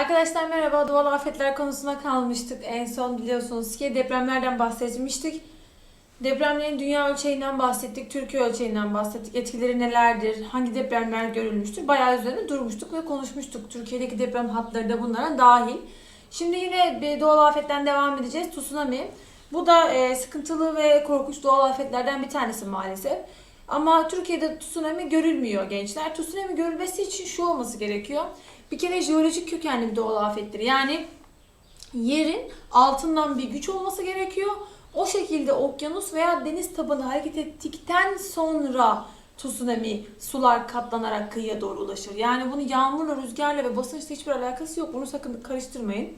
Arkadaşlar merhaba. Doğal afetler konusuna kalmıştık. En son biliyorsunuz ki depremlerden bahsetmiştik. Depremlerin dünya ölçeğinden bahsettik, Türkiye ölçeğinden bahsettik. Etkileri nelerdir, hangi depremler görülmüştür? Bayağı üzerine durmuştuk ve konuşmuştuk. Türkiye'deki deprem hatları da bunlara dahil. Şimdi yine bir doğal afetten devam edeceğiz. Tsunami. Bu da e, sıkıntılı ve korkunç doğal afetlerden bir tanesi maalesef. Ama Türkiye'de tsunami görülmüyor gençler. Tsunami görülmesi için şu olması gerekiyor. Bir kere jeolojik kökenli bir doğal afettir. Yani yerin altından bir güç olması gerekiyor. O şekilde okyanus veya deniz tabanı hareket ettikten sonra tsunami sular katlanarak kıyıya doğru ulaşır. Yani bunu yağmurla, rüzgarla ve basınçla hiçbir alakası yok. Bunu sakın karıştırmayın.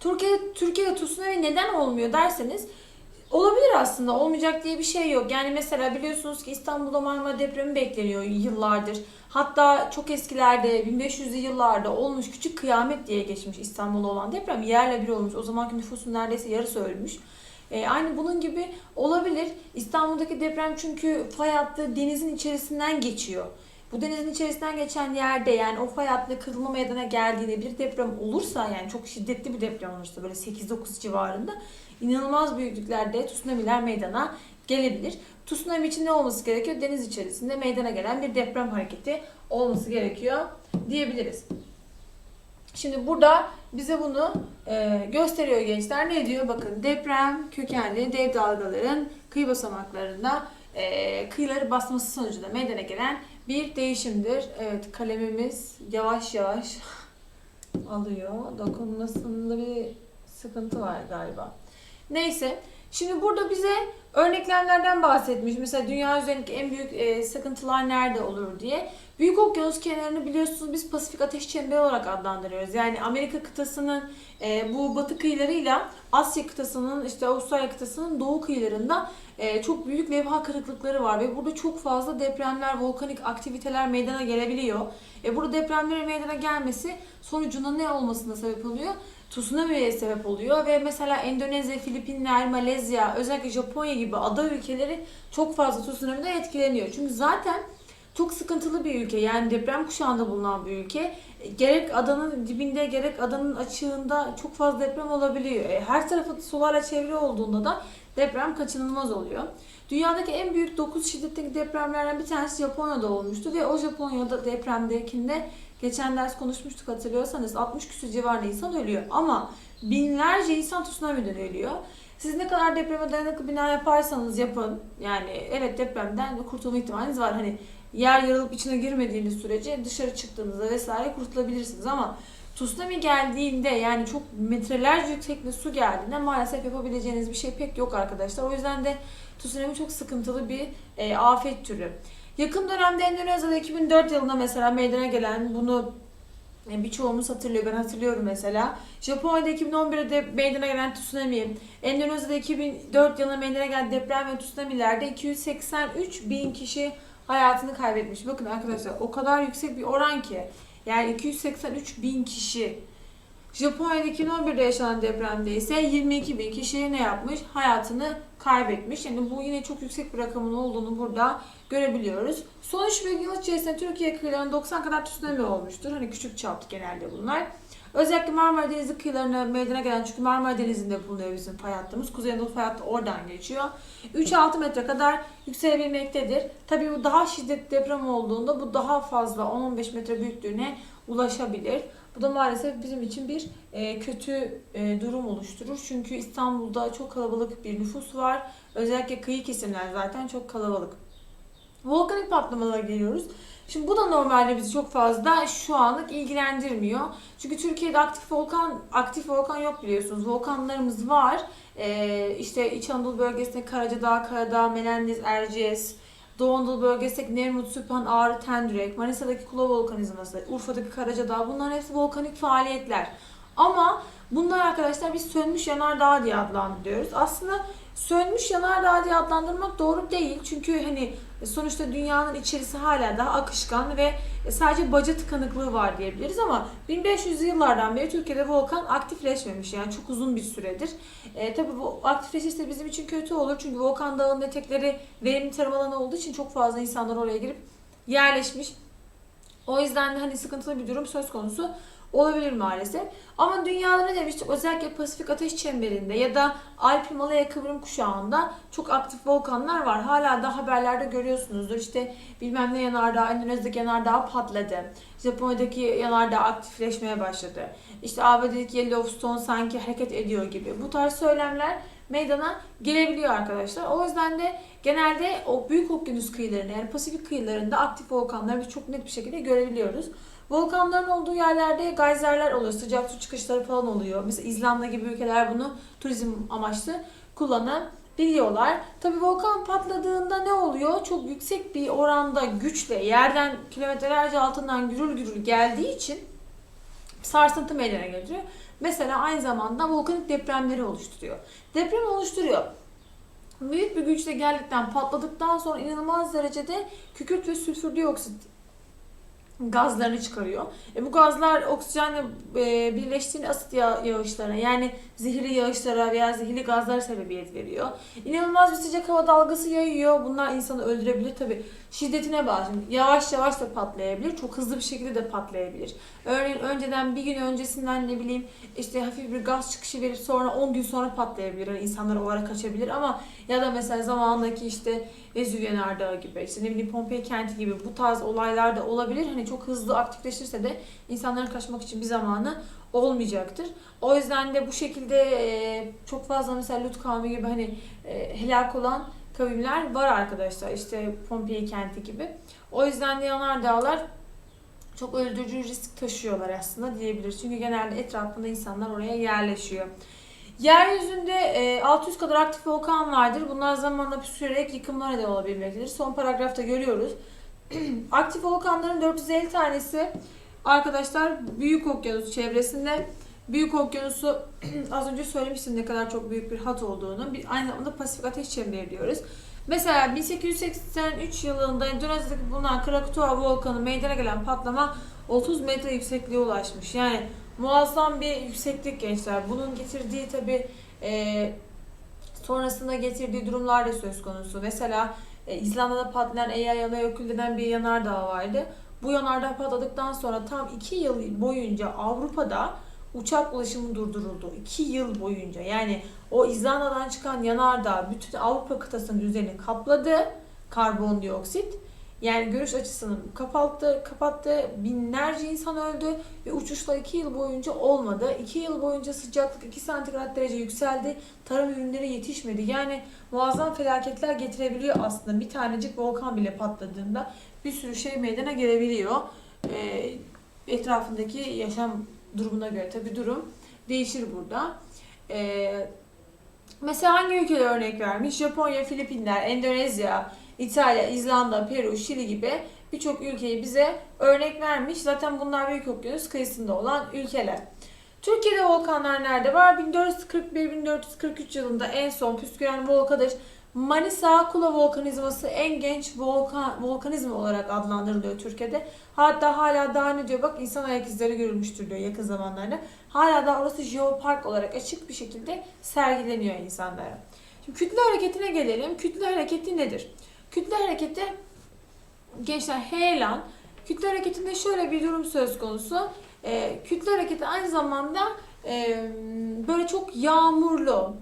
Türkiye, Türkiye'de tsunami neden olmuyor derseniz olabilir aslında. Olmayacak diye bir şey yok. Yani mesela biliyorsunuz ki İstanbul'da Marmara depremi bekleniyor yıllardır. Hatta çok eskilerde 1500'lü yıllarda olmuş küçük kıyamet diye geçmiş İstanbul'da olan deprem yerle bir olmuş. O zamanki nüfusun neredeyse yarısı ölmüş. E, aynı bunun gibi olabilir. İstanbul'daki deprem çünkü fay hattı denizin içerisinden geçiyor. Bu denizin içerisinden geçen yerde yani o fay hattında kırılma meydana geldiğinde bir deprem olursa yani çok şiddetli bir deprem olursa böyle 8-9 civarında inanılmaz büyüklüklerde tsunami'ler meydana gelebilir. Tsunami için ne olması gerekiyor? Deniz içerisinde meydana gelen bir deprem hareketi olması gerekiyor diyebiliriz. Şimdi burada bize bunu e, gösteriyor gençler. Ne diyor? Bakın deprem kökenli dev dalgaların kıyı basamaklarında e, kıyıları basması sonucunda meydana gelen bir değişimdir. Evet kalemimiz yavaş yavaş alıyor. Dokunmasında bir sıkıntı var galiba. Neyse. Şimdi burada bize örneklemlerden bahsetmiş. Mesela dünya üzerindeki en büyük e, sıkıntılar nerede olur diye. Büyük okyanus kenarını biliyorsunuz biz Pasifik Ateş Çemberi olarak adlandırıyoruz. Yani Amerika kıtasının e, bu batı kıyılarıyla Asya kıtasının işte Avustralya kıtasının doğu kıyılarında e, çok büyük levha kırıklıkları var ve burada çok fazla depremler, volkanik aktiviteler meydana gelebiliyor. E, burada depremlerin meydana gelmesi sonucunda ne olmasına sebep oluyor? Tsunami'ye sebep oluyor ve mesela Endonezya, Filipinler, Malezya, özellikle Japonya gibi ada ülkeleri çok fazla tsunami'den etkileniyor. Çünkü zaten çok sıkıntılı bir ülke. Yani deprem kuşağında bulunan bir ülke. Gerek adanın dibinde gerek adanın açığında çok fazla deprem olabiliyor. E, Her tarafı sularla çevre olduğunda da deprem kaçınılmaz oluyor. Dünyadaki en büyük 9 şiddetteki depremlerden bir tanesi Japonya'da olmuştu ve o Japonya'da depremdekinde geçen ders konuşmuştuk hatırlıyorsanız 60 küsur civarında insan ölüyor ama binlerce insan tsunami'den ölüyor. Siz ne kadar depreme dayanıklı bina yaparsanız yapın yani evet depremden kurtulma ihtimaliniz var. Hani yer yarılıp içine girmediğiniz sürece dışarı çıktığınızda vesaire kurtulabilirsiniz ama tsunami geldiğinde yani çok metrelerce yüksekte su geldiğinde maalesef yapabileceğiniz bir şey pek yok arkadaşlar. O yüzden de tsunami çok sıkıntılı bir e, afet türü. Yakın dönemde Endonezya'da 2004 yılında mesela meydana gelen bunu birçoğumuz hatırlıyor. Ben hatırlıyorum mesela. Japonya'da 2011'de meydana gelen tsunami, Endonezya'da 2004 yılında meydana gelen deprem ve tsunami'lerde 283 bin kişi hayatını kaybetmiş. Bakın arkadaşlar o kadar yüksek bir oran ki. Yani 283 bin kişi. Japonya'da 2011'de yaşanan depremde ise 22 bin kişi ne yapmış? Hayatını kaybetmiş. Yani bu yine çok yüksek bir rakamın olduğunu burada görebiliyoruz. Son 3 yıl içerisinde Türkiye kıyılarında 90 kadar tsunami olmuştur. Hani küçük çaplı genelde bunlar. Özellikle Marmara Denizi kıyılarına meydana gelen çünkü Marmara Denizi'nde bulunuyor bizim fay hattımız. Kuzey Anadolu fay hattı oradan geçiyor. 3-6 metre kadar yükselebilmektedir. Tabii bu daha şiddetli deprem olduğunda bu daha fazla 10-15 metre büyüklüğüne ulaşabilir. Bu da maalesef bizim için bir e, kötü e, durum oluşturur. Çünkü İstanbul'da çok kalabalık bir nüfus var. Özellikle kıyı kesimler zaten çok kalabalık. Volkanik patlamalara geliyoruz. Şimdi bu da normalde bizi çok fazla şu anlık ilgilendirmiyor. Çünkü Türkiye'de aktif volkan aktif volkan yok biliyorsunuz. Volkanlarımız var. Ee, işte İç Anadolu bölgesinde Karacadağ, Karadağ, Menendez, Erciyes, Doğu Anadolu bölgesindeki Nemrut, Süphan, Ağrı, Tendürek, Manisa'daki Kula Volkanizması, Urfa'daki Karacadağ bunlar hepsi volkanik faaliyetler. Ama bunlar arkadaşlar biz sönmüş yanardağ diye adlandırıyoruz. Aslında sönmüş yanardağ diye adlandırmak doğru değil. Çünkü hani sonuçta dünyanın içerisi hala daha akışkan ve sadece baca tıkanıklığı var diyebiliriz ama 1500 yıllardan beri Türkiye'de volkan aktifleşmemiş yani çok uzun bir süredir. E, tabii bu aktifleşirse bizim için kötü olur çünkü volkan dağının etekleri verimli tarım alanı olduğu için çok fazla insanlar oraya girip yerleşmiş. O yüzden de hani sıkıntılı bir durum söz konusu olabilir maalesef. Ama dünyada ne demiştik? Özellikle Pasifik Ateş Çemberi'nde ya da Alp Himalaya kıvrım kuşağında çok aktif volkanlar var. Hala da haberlerde görüyorsunuzdur. İşte bilmem ne yanardağ, Endonezya'daki yanardağ patladı. Japonya'daki yanardağ aktifleşmeye başladı. İşte ABD'deki Yellowstone sanki hareket ediyor gibi. Bu tarz söylemler meydana gelebiliyor arkadaşlar. O yüzden de genelde o büyük okyanus kıyılarında yani Pasifik kıyılarında aktif volkanları biz çok net bir şekilde görebiliyoruz. Volkanların olduğu yerlerde geyserler oluyor, sıcak su çıkışları falan oluyor. Mesela İzlanda gibi ülkeler bunu turizm amaçlı kullanabiliyorlar. Tabii volkan patladığında ne oluyor? Çok yüksek bir oranda güçle yerden kilometrelerce altından gürül gürül geldiği için sarsıntı meydana getiriyor. Mesela aynı zamanda volkanik depremleri oluşturuyor. Deprem oluşturuyor. Büyük bir güçle geldikten, patladıktan sonra inanılmaz derecede kükürt ve sülfür dioksit gazlarını çıkarıyor. E bu gazlar oksijenle e, birleştiğinde asit yağ, yağışlara yani zehirli yağışlara veya zehirli gazlara sebebiyet veriyor. İnanılmaz bir sıcak hava dalgası yayıyor. Bunlar insanı öldürebilir tabi. Şiddetine bağlı. Şimdi yavaş yavaş da patlayabilir. Çok hızlı bir şekilde de patlayabilir. Örneğin önceden bir gün öncesinden ne bileyim işte hafif bir gaz çıkışı verip sonra 10 gün sonra patlayabilir. Yani insanlar o ara kaçabilir ama ya da mesela zamandaki işte Vezüv Yanardağı gibi işte ne bileyim Pompei kenti gibi bu tarz olaylar da olabilir. Hani çok hızlı aktifleşirse de insanların kaçmak için bir zamanı olmayacaktır. O yüzden de bu şekilde e, çok fazla mesela Lut kavmi gibi hani e, helak olan kavimler var arkadaşlar. İşte Pompei kenti gibi. O yüzden de yanardağlar çok öldürücü risk taşıyorlar aslında diyebiliriz. Çünkü genelde etrafında insanlar oraya yerleşiyor. Yeryüzünde e, 600 kadar aktif volkan vardır. Bunlar zamanla püskürerek yıkımlara neden olabilmektedir. Son paragrafta görüyoruz. aktif volkanların 450 tanesi arkadaşlar Büyük Okyanus çevresinde. Büyük Okyanusu az önce söylemiştim ne kadar çok büyük bir hat olduğunu. Bir, aynı zamanda Pasifik Ateş Çemberi diyoruz. Mesela 1883 yılında Endonezya'daki bulunan Krakatoa volkanı meydana gelen patlama 30 metre yüksekliğe ulaşmış. Yani muazzam bir yükseklik gençler. Bunun getirdiği tabi e, sonrasında getirdiği durumlar da söz konusu. Mesela e, İzlanda'da patlayan Eyjafjallajökull denen bir yanardağ vardı. Bu yanardağ patladıktan sonra tam 2 yıl boyunca Avrupa'da uçak ulaşımı durduruldu. 2 yıl boyunca. Yani o İzlanda'dan çıkan yanardağ bütün Avrupa kıtasının üzerini kapladı. Karbondioksit. Yani görüş açısını kapattı, kapattı. Binlerce insan öldü ve uçuşlar 2 yıl boyunca olmadı. 2 yıl boyunca sıcaklık 2 santigrat derece yükseldi. Tarım ürünleri yetişmedi. Yani muazzam felaketler getirebiliyor aslında. Bir tanecik volkan bile patladığında bir sürü şey meydana gelebiliyor. Ee, etrafındaki yaşam durumuna göre tabi durum değişir burada. Ee, mesela hangi ülkeler örnek vermiş? Japonya, Filipinler, Endonezya, İtalya, İzlanda, Peru, Şili gibi birçok ülkeyi bize örnek vermiş. Zaten bunlar Büyük Okyanus kıyısında olan ülkeler. Türkiye'de volkanlar nerede var? 1441-1443 yılında en son püsküren volkadır. Manisa Kula volkanizması en genç volkan, volkanizm olarak adlandırılıyor Türkiye'de. Hatta hala daha ne diyor bak insan ayak izleri görülmüştür diyor yakın zamanlarda. Hala da orası jeopark olarak açık bir şekilde sergileniyor insanlara. Şimdi kütle hareketine gelelim. Kütle hareketi nedir? Kütle hareketi gençler heyelan. Kütle hareketinde şöyle bir durum söz konusu. E, kütle hareketi aynı zamanda e, böyle çok yağmurlu,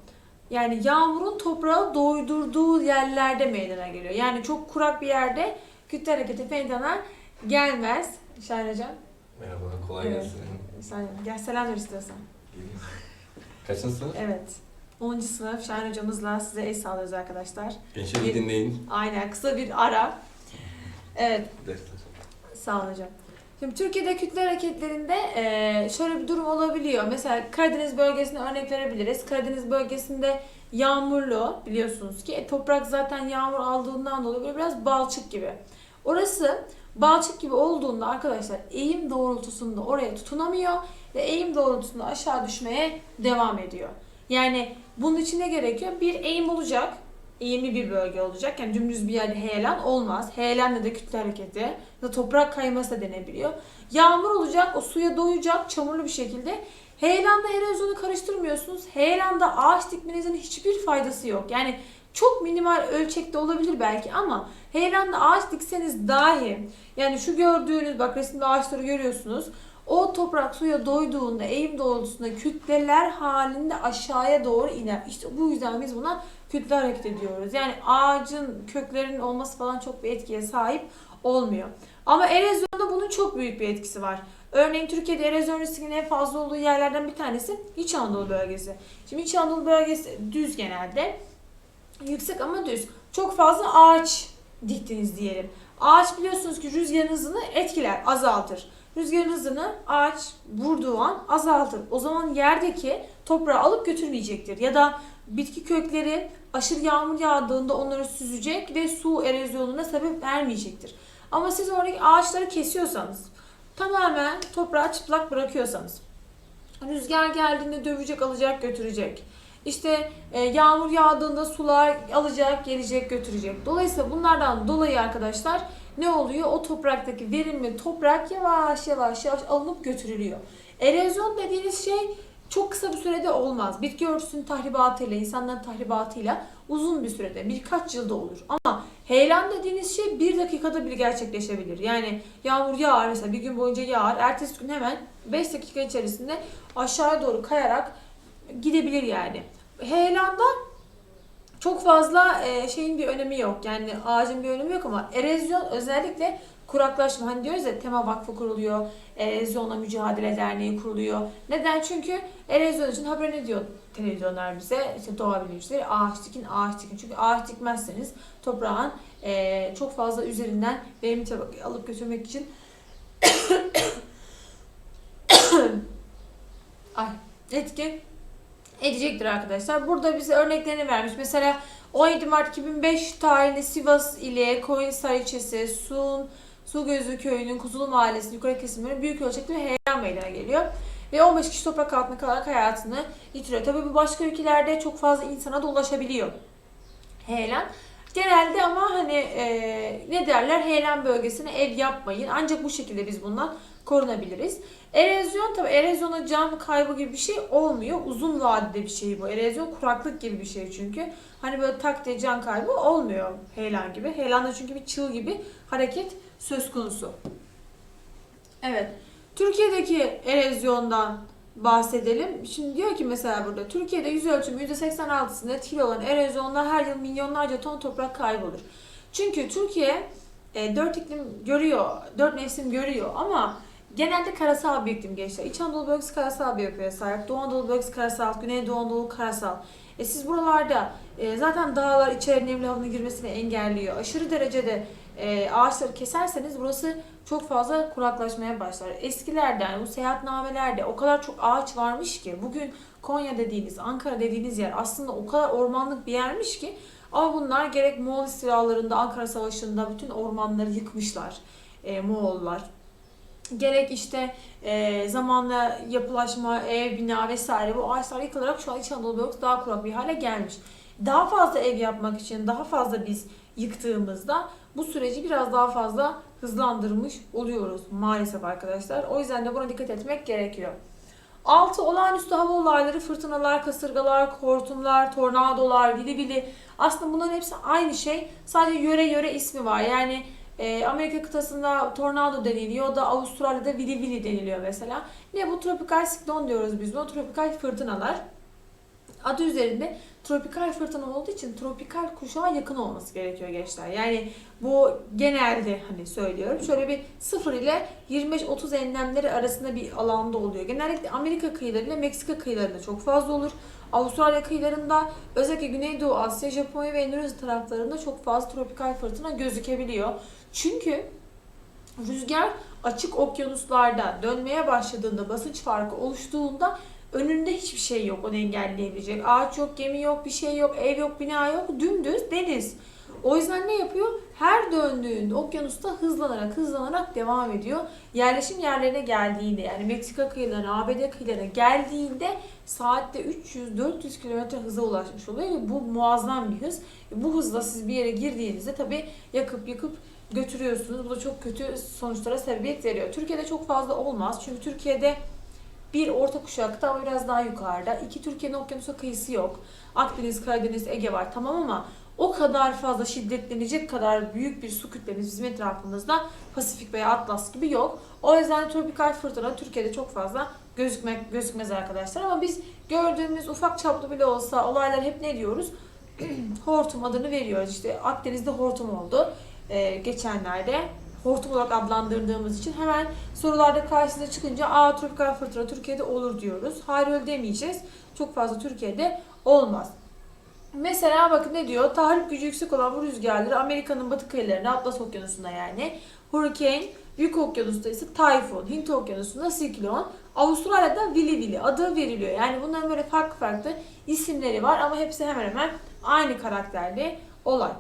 yani yağmurun toprağı doydurduğu yerlerde meydana geliyor. Yani çok kurak bir yerde kütle hareketi meydana gelmez. Şahin Hocam. Merhaba, kolay gelsin. Sen gel selam ver istiyorsan. Kaçıncı sınıf? Evet. 10. sınıf Şahin hocamızla size el sağlıyoruz arkadaşlar. Gençleri iyi dinleyin. Aynen kısa bir ara. Evet Dersler. sağ olun hocam. Şimdi Türkiye'de kütle hareketlerinde eee, şöyle bir durum olabiliyor. Mesela Karadeniz bölgesine örnek verebiliriz. Karadeniz bölgesinde yağmurlu biliyorsunuz ki. E, toprak zaten yağmur aldığından dolayı böyle biraz balçık gibi. Orası balçık gibi olduğunda arkadaşlar eğim doğrultusunda oraya tutunamıyor ve eğim doğrultusunda aşağı düşmeye devam ediyor. Yani bunun için ne gerekiyor? Bir eğim olacak. Eğimli bir bölge olacak. Yani dümdüz bir yerde heyelan olmaz. Heyelanla da kütle hareketi ya toprak kayması da denebiliyor. Yağmur olacak, o suya doyacak çamurlu bir şekilde. Heyelanla erozyonu karıştırmıyorsunuz. Heyelanda ağaç dikmenizin hiçbir faydası yok. Yani çok minimal ölçekte olabilir belki ama heyelanda ağaç dikseniz dahi yani şu gördüğünüz bak resimde ağaçları görüyorsunuz. O toprak suya doyduğunda eğim doğrultusunda kütleler halinde aşağıya doğru iner. İşte bu yüzden biz buna kütle hareket ediyoruz. Yani ağacın köklerinin olması falan çok bir etkiye sahip olmuyor. Ama erozyonda bunun çok büyük bir etkisi var. Örneğin Türkiye'de erozyon riskinin en fazla olduğu yerlerden bir tanesi İç Anadolu bölgesi. Şimdi İç Anadolu bölgesi düz genelde. Yüksek ama düz. Çok fazla ağaç diktiniz diyelim. Ağaç biliyorsunuz ki rüzgarın hızını etkiler, azaltır. Rüzgarın hızını ağaç vurduğu an azaltır. O zaman yerdeki toprağı alıp götürmeyecektir. Ya da bitki kökleri aşırı yağmur yağdığında onları süzecek ve su erozyonuna sebep vermeyecektir. Ama siz oradaki ağaçları kesiyorsanız, tamamen toprağı çıplak bırakıyorsanız, rüzgar geldiğinde dövecek, alacak, götürecek. İşte e, yağmur yağdığında sular alacak, gelecek, götürecek. Dolayısıyla bunlardan dolayı arkadaşlar ne oluyor? O topraktaki verimli toprak yavaş yavaş yavaş alınıp götürülüyor. Erozyon dediğiniz şey çok kısa bir sürede olmaz. Bitki örtüsünün tahribatıyla, insanların tahribatıyla uzun bir sürede, birkaç yılda olur. Ama heyelan dediğiniz şey bir dakikada bile gerçekleşebilir. Yani yağmur yağar mesela bir gün boyunca yağar, ertesi gün hemen 5 dakika içerisinde aşağıya doğru kayarak gidebilir yani. Heyelanda çok fazla e, şeyin bir önemi yok. Yani ağacın bir önemi yok ama erozyon özellikle kuraklaşma. Hani diyoruz ya Tema Vakfı kuruluyor, erozyonla mücadele derneği kuruluyor. Neden? Çünkü erozyon için haber ne diyor televizyonlar bize? İşte doğa bilimcileri ağaç dikin, ağaç dikin. Çünkü ağaç dikmezseniz toprağın e, çok fazla üzerinden tabakayı alıp götürmek için Ay, etki edecektir arkadaşlar. Burada bize örneklerini vermiş. Mesela 17 Mart 2005 tarihinde Sivas ile Koyunhisar ilçesi, Sun, Su Gözü köyünün Kuzulu Mahallesi'nin yukarı kesimleri büyük ölçekli bir heyelan meydana geliyor. Ve 15 kişi toprak altında kalarak hayatını yitiriyor. Tabii bu başka ülkelerde çok fazla insana da ulaşabiliyor. Heyelan. Genelde ama hani e, ne derler heyelan bölgesine ev yapmayın. Ancak bu şekilde biz bundan korunabiliriz. Erozyon tabi erozyona can kaybı gibi bir şey olmuyor. Uzun vadede bir şey bu. Erozyon kuraklık gibi bir şey çünkü. Hani böyle tak diye can kaybı olmuyor heyelan gibi. Heyelanda çünkü bir çığ gibi hareket söz konusu. Evet. Türkiye'deki erozyondan bahsedelim. Şimdi diyor ki mesela burada Türkiye'de yüz ölçümü %86'sında etkili olan erozyonla her yıl milyonlarca ton toprak kaybolur. Çünkü Türkiye e, dört iklim görüyor, dört mevsim görüyor ama genelde karasal bir iklim gençler. İç Anadolu bölgesi karasal bir yapıya sahip. Doğu Anadolu bölgesi karasal, Güneydoğu Anadolu karasal. E siz buralarda e, zaten dağlar içeri nemli havanın girmesini engelliyor. Aşırı derecede e, ağaçları keserseniz burası çok fazla kuraklaşmaya başlar. Eskilerden bu seyahatnamelerde o kadar çok ağaç varmış ki bugün Konya dediğiniz, Ankara dediğiniz yer aslında o kadar ormanlık bir yermiş ki ama bunlar gerek Moğol istilalarında, Ankara Savaşı'nda bütün ormanları yıkmışlar e, Moğollar. Gerek işte e, zamanla yapılaşma, ev, bina vesaire bu ağaçlar yıkılarak şu an İç Anadolu bölgesi daha kurak bir hale gelmiş. Daha fazla ev yapmak için daha fazla biz yıktığımızda bu süreci biraz daha fazla hızlandırmış oluyoruz maalesef arkadaşlar. O yüzden de buna dikkat etmek gerekiyor. 6. Olağanüstü hava olayları, fırtınalar, kasırgalar, hortumlar, tornadolar, vili vili. Aslında bunların hepsi aynı şey. Sadece yöre yöre ismi var. Yani e, Amerika kıtasında tornado deniliyor. Da Avustralya'da vili vili deniliyor mesela. Ne bu? Tropikal siklon diyoruz biz buna. Tropikal fırtınalar. Adı üzerinde tropikal fırtına olduğu için tropikal kuşağa yakın olması gerekiyor gençler. Yani bu genelde hani söylüyorum. Şöyle bir 0 ile 25-30 enlemleri arasında bir alanda oluyor. Genellikle Amerika kıyıları ile Meksika kıyılarında çok fazla olur. Avustralya kıyılarında özellikle Güneydoğu Asya, Japonya ve Endonezya taraflarında çok fazla tropikal fırtına gözükebiliyor. Çünkü rüzgar açık okyanuslarda dönmeye başladığında basınç farkı oluştuğunda önünde hiçbir şey yok onu engelleyebilecek. Ağaç yok, gemi yok, bir şey yok, ev yok, bina yok. Dümdüz deniz. O yüzden ne yapıyor? Her döndüğünde okyanusta hızlanarak hızlanarak devam ediyor. Yerleşim yerlerine geldiğinde yani Meksika kıyılarına, ABD kıyılarına geldiğinde saatte 300-400 km hıza ulaşmış oluyor. ve bu muazzam bir hız. Bu hızla siz bir yere girdiğinizde tabii yakıp yıkıp götürüyorsunuz. Bu da çok kötü sonuçlara sebebiyet veriyor. Türkiye'de çok fazla olmaz. Çünkü Türkiye'de bir orta kuşakta ama biraz daha yukarıda. İki Türkiye'nin okyanusa kıyısı yok. Akdeniz, Karadeniz, Ege var tamam ama o kadar fazla şiddetlenecek kadar büyük bir su kütlemiz bizim etrafımızda Pasifik veya Atlas gibi yok. O yüzden tropikal fırtına Türkiye'de çok fazla gözükmek gözükmez arkadaşlar ama biz gördüğümüz ufak çaplı bile olsa olaylar hep ne diyoruz? hortum adını veriyoruz. İşte Akdeniz'de hortum oldu ee, geçenlerde. Hortum olarak adlandırdığımız için hemen sorularda karşısına çıkınca aa tropikal fırtına Türkiye'de olur diyoruz. Hayır öyle demeyeceğiz. Çok fazla Türkiye'de olmaz. Mesela bakın ne diyor? Tahrip gücü yüksek olan bu rüzgarları Amerika'nın batı kıyılarına, Atlas Okyanusu'nda yani. Hurricane, Büyük Okyanus'ta ise Tayfun, Hint Okyanusu'nda Siklon, Avustralya'da Willy Willy adı veriliyor. Yani bunların böyle farklı farklı isimleri var ama hepsi hemen hemen aynı karakterli olay.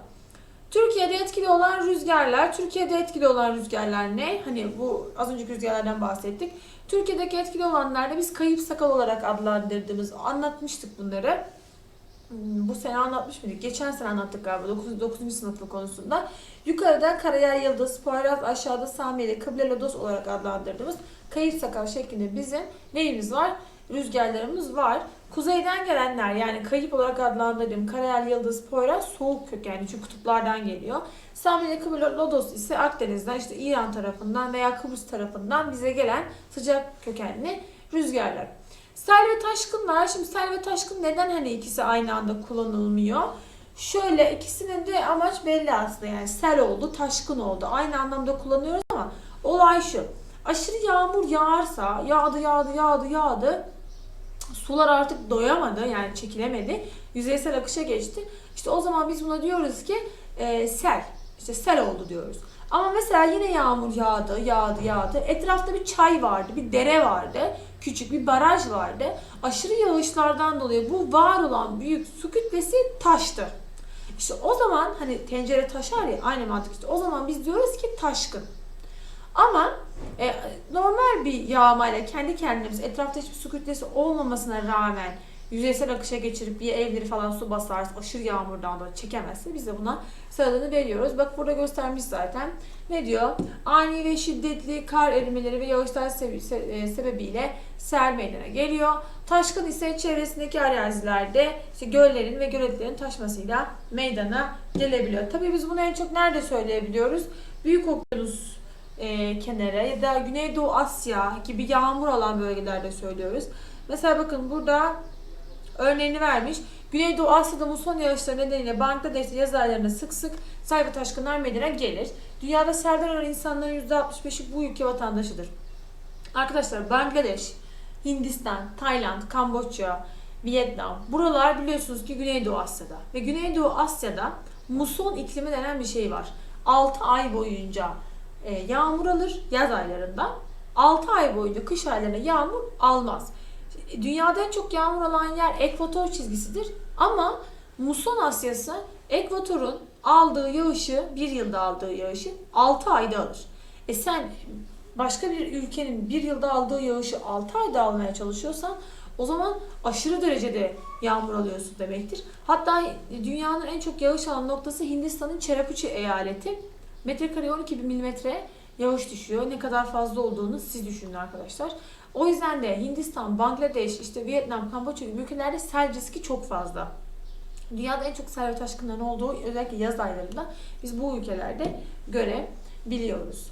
Türkiye'de etkili olan rüzgarlar, Türkiye'de etkili olan rüzgarlar ne? Hani bu az önceki rüzgarlardan bahsettik. Türkiye'deki etkili olanlarda biz kayıp sakal olarak adlandırdığımız, anlatmıştık bunları. Hmm, Bu sene anlatmış mıydık? Geçen sene anlattık galiba 9. 9. sınıfı konusunda. Yukarıda Karayel Yıldız, Poyraz aşağıda Samiri, Kıble Lodos olarak adlandırdığımız kayıp sakal şeklinde bizim neyimiz var? Rüzgarlarımız var. Kuzeyden gelenler yani kayıp olarak adlandırdığım Karayel Yıldız, Poyraz soğuk kökenli çünkü kutuplardan geliyor. Samiri, Kıble Lodos ise Akdeniz'den işte İran tarafından veya Kıbrıs tarafından bize gelen sıcak kökenli rüzgarlar. Sel ve taşkınlar. Şimdi sel ve taşkın neden hani ikisi aynı anda kullanılmıyor? Şöyle ikisinin de amaç belli aslında yani sel oldu, taşkın oldu. Aynı anlamda kullanıyoruz ama olay şu. Aşırı yağmur yağarsa yağdı yağdı yağdı yağdı sular artık doyamadı yani çekilemedi. Yüzeysel akışa geçti. İşte o zaman biz buna diyoruz ki e, sel. İşte sel oldu diyoruz. Ama mesela yine yağmur yağdı, yağdı, yağdı. Etrafta bir çay vardı, bir dere vardı. Küçük bir baraj vardı. Aşırı yağışlardan dolayı bu var olan büyük su kütlesi taştı. İşte o zaman hani tencere taşar ya aynı mantık işte. O zaman biz diyoruz ki taşkın. Ama e, normal bir yağmayla kendi kendimiz etrafta hiçbir su kütlesi olmamasına rağmen yüzeysel akışa geçirip bir evleri falan su basarsa aşırı yağmurdan da çekemezse biz de buna sıradını veriyoruz. Bak burada göstermiş zaten. Ne diyor? Ani ve şiddetli kar erimeleri ve yağışlar e, sebebiyle sel meydana geliyor. Taşkın ise çevresindeki arazilerde işte göllerin ve göletlerin taşmasıyla meydana gelebiliyor. Tabii biz bunu en çok nerede söyleyebiliyoruz? Büyük okyanus e, kenara ya da Güneydoğu Asya gibi yağmur alan bölgelerde söylüyoruz. Mesela bakın burada örneğini vermiş. Güneydoğu Asya'da muson yağışları nedeniyle Bangladeş'te yaz aylarında sık sık sel ve taşkınlar meydana gelir. Dünyada selden ölen insanların %65'i bu ülke vatandaşıdır. Arkadaşlar Bangladeş, Hindistan, Tayland, Kamboçya, Vietnam buralar biliyorsunuz ki Güneydoğu Asya'da. Ve Güneydoğu Asya'da muson iklimi denen bir şey var. 6 ay boyunca e, yağmur alır yaz aylarında. 6 ay boyunca kış aylarında yağmur almaz. Dünyada en çok yağmur alan yer ekvator çizgisidir. Ama muson Asyası ekvatorun aldığı yağışı, bir yılda aldığı yağışı 6 ayda alır. E sen başka bir ülkenin bir yılda aldığı yağışı 6 ayda almaya çalışıyorsan o zaman aşırı derecede yağmur alıyorsun demektir. Hatta dünyanın en çok yağış alan noktası Hindistan'ın Cherrapunji eyaleti. Metrekareye 12 bin milimetre yağış düşüyor. Ne kadar fazla olduğunu siz düşünün arkadaşlar. O yüzden de Hindistan, Bangladeş, işte Vietnam, Kamboçya gibi ülkelerde sel riski çok fazla. Dünyada en çok sel ve taşkınların olduğu özellikle yaz aylarında biz bu ülkelerde görebiliyoruz.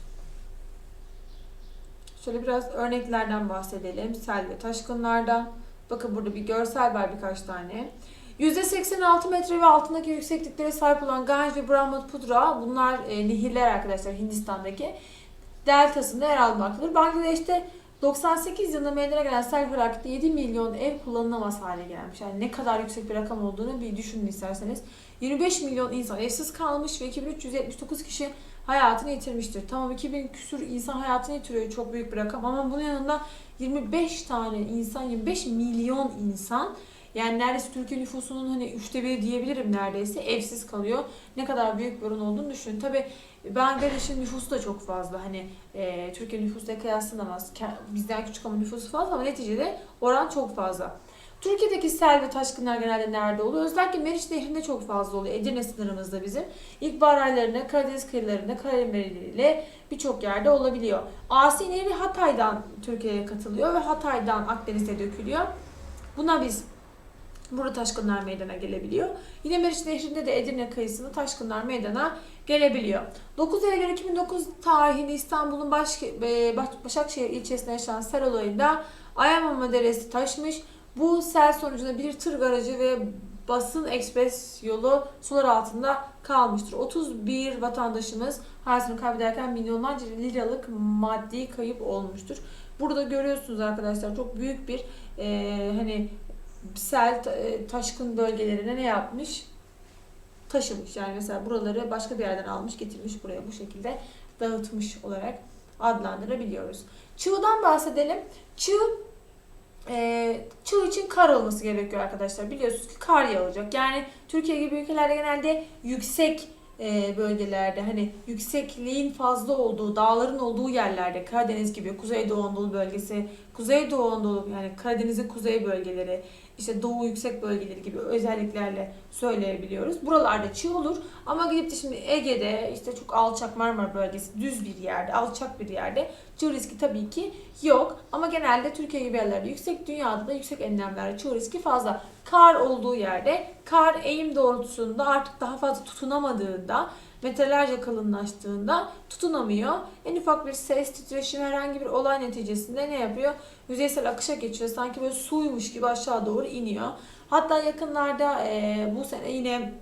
Şöyle biraz örneklerden bahsedelim. Sel ve taşkınlardan. Bakın burada bir görsel var birkaç tane. %86 metre ve altındaki yüksekliklere sahip olan Ganj ve Brahmaputra bunlar e, nehirler arkadaşlar Hindistan'daki deltasında yer almaktadır. Bangladeş'te 98 yılında meydana gelen sel felakette 7 milyon ev kullanılamaz hale gelmiş. Yani ne kadar yüksek bir rakam olduğunu bir düşünün isterseniz. 25 milyon insan evsiz kalmış ve 2379 kişi hayatını yitirmiştir. Tamam 2000 küsur insan hayatını yitiriyor çok büyük bir rakam ama bunun yanında 25 tane insan, 25 milyon insan yani neredeyse Türkiye nüfusunun hani üçte biri diyebilirim neredeyse evsiz kalıyor. Ne kadar büyük bir oran olduğunu düşünün. Tabi Bangladeş'in nüfusu da çok fazla. Hani e, Türkiye nüfusuyla kıyaslanamaz. Bizden küçük ama nüfusu fazla ama neticede oran çok fazla. Türkiye'deki sel ve taşkınlar genelde nerede oluyor? Özellikle Meriç Nehri'nde çok fazla oluyor. Edirne sınırımızda bizim. İlkbahar aylarında Karadeniz kıyılarında Karadeniz'le birçok yerde olabiliyor. Asi Nehri Hatay'dan Türkiye'ye katılıyor ve Hatay'dan Akdeniz'e dökülüyor. Buna biz Burada taşkınlar meydana gelebiliyor. Yine Meriç Nehri'nde de Edirne kıyısında taşkınlar meydana gelebiliyor. 9 Eylül 2009 tarihinde İstanbul'un e, Baş- Başakşehir ilçesinde yaşanan sel olayında Ayamama Deresi taşmış. Bu sel sonucunda bir tır garajı ve basın ekspres yolu sular altında kalmıştır. 31 vatandaşımız hayatını kaybederken milyonlarca liralık maddi kayıp olmuştur. Burada görüyorsunuz arkadaşlar çok büyük bir e, hani sel e, taşkın bölgelerine ne yapmış? Taşımış. Yani mesela buraları başka bir yerden almış getirmiş buraya bu şekilde dağıtmış olarak adlandırabiliyoruz. Çığdan bahsedelim. Çığ e, çığ için kar olması gerekiyor arkadaşlar. Biliyorsunuz ki kar yağacak. Yani Türkiye gibi ülkelerde genelde yüksek e, bölgelerde hani yüksekliğin fazla olduğu, dağların olduğu yerlerde Karadeniz gibi Kuzeydoğu Anadolu bölgesi, Kuzeydoğu Anadolu yani Karadeniz'in kuzey bölgeleri, işte doğu yüksek bölgeleri gibi özelliklerle söyleyebiliyoruz. Buralarda çığ olur ama gidip de şimdi Ege'de işte çok alçak Marmara bölgesi düz bir yerde, alçak bir yerde çığ riski tabii ki yok. Ama genelde Türkiye gibi yerlerde yüksek, dünyada da yüksek enlemlerde çığ riski fazla. Kar olduğu yerde, kar eğim doğrultusunda artık daha fazla tutunamadığında, metrelerce kalınlaştığında tutunamıyor. En ufak bir ses, titreşim, herhangi bir olay neticesinde ne yapıyor? Yüzeysel akışa geçiyor. Sanki böyle suymuş gibi aşağı doğru iniyor. Hatta yakınlarda e, bu sene yine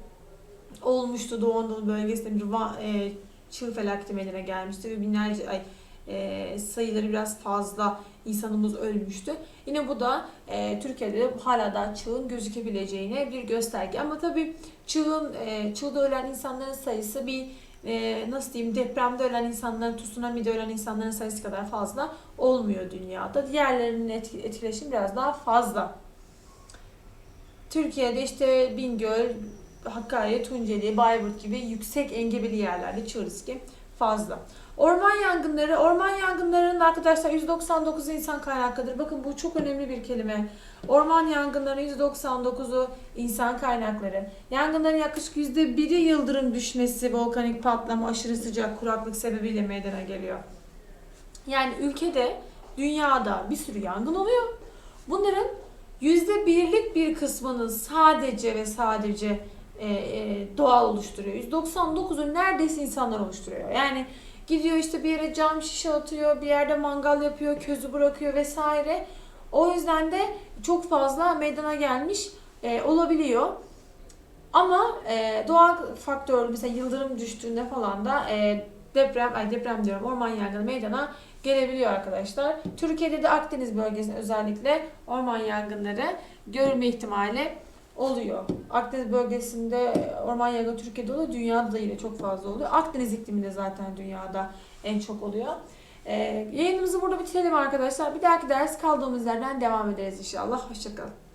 olmuştu Doğu Anadolu bölgesinde bir e, çığ felaketi meydana gelmişti ve binlerce ay e, sayıları biraz fazla insanımız ölmüştü. Yine bu da e, Türkiye'de de hala da çığın gözükebileceğine bir gösterge. Ama tabii çığın, e, çığda ölen insanların sayısı bir e, nasıl diyeyim depremde ölen insanların, tsunami'de ölen insanların sayısı kadar fazla olmuyor dünyada. Diğerlerinin etki, etkileşimi biraz daha fazla. Türkiye'de işte Bingöl, Hakkari, Tunceli, Bayburt gibi yüksek engebeli yerlerde çığ riski fazla. Orman yangınları, orman yangınlarının arkadaşlar 199 insan kaynaklıdır. Bakın bu çok önemli bir kelime. Orman yangınlarının 199'u insan kaynakları. Yangınların yaklaşık %1'i yıldırım düşmesi, volkanik patlama, aşırı sıcak, kuraklık sebebiyle meydana geliyor. Yani ülkede, dünyada bir sürü yangın oluyor. Bunların %1'lik bir kısmını sadece ve sadece e, e, doğal oluşturuyor. 199'u neredeyse insanlar oluşturuyor. Yani gidiyor işte bir yere cam şişe atıyor, bir yerde mangal yapıyor, közü bırakıyor vesaire. O yüzden de çok fazla meydana gelmiş e, olabiliyor. Ama e, doğal faktör mesela yıldırım düştüğünde falan da e, deprem, ay deprem diyorum orman yangını meydana gelebiliyor arkadaşlar. Türkiye'de de Akdeniz bölgesinde özellikle orman yangınları görülme ihtimali oluyor. Akdeniz bölgesinde orman yangını Türkiye'de oluyor, dünyada da yine çok fazla oluyor. Akdeniz ikliminde zaten dünyada en çok oluyor. Ee, yayınımızı burada bitirelim arkadaşlar. Bir dahaki ders kaldığımız yerden devam ederiz inşallah. Hoşçakalın.